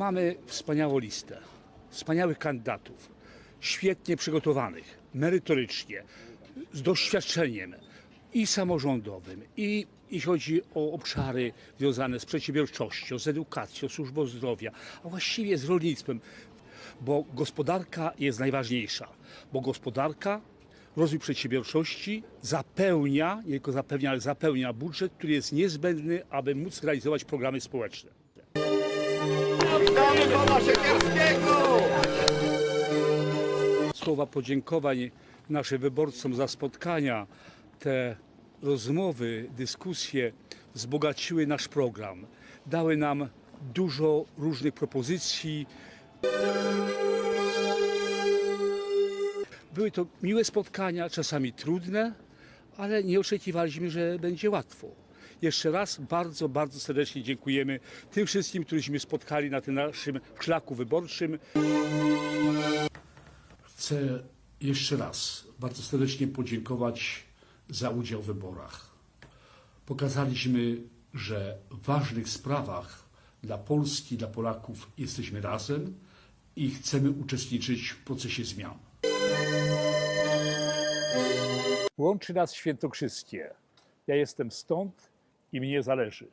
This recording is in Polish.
Mamy wspaniałą listę, wspaniałych kandydatów, świetnie przygotowanych, merytorycznie, z doświadczeniem i samorządowym, i jeśli chodzi o obszary związane z przedsiębiorczością, z edukacją, służbą zdrowia, a właściwie z rolnictwem, bo gospodarka jest najważniejsza, bo gospodarka, rozwój przedsiębiorczości zapełnia, nie tylko zapewnia, ale zapełnia budżet, który jest niezbędny, aby móc realizować programy społeczne. Słowa podziękowań naszym wyborcom za spotkania, te rozmowy, dyskusje wzbogaciły nasz program. Dały nam dużo różnych propozycji. Były to miłe spotkania, czasami trudne, ale nie oczekiwaliśmy, że będzie łatwo. Jeszcze raz bardzo, bardzo serdecznie dziękujemy tym wszystkim, któryśmy spotkali na tym naszym szlaku wyborczym. Chcę jeszcze raz bardzo serdecznie podziękować za udział w wyborach. Pokazaliśmy, że w ważnych sprawach dla Polski, dla Polaków jesteśmy razem i chcemy uczestniczyć w procesie zmian. Łączy nas świętokrzyskie. Ja jestem stąd i mnie zależy.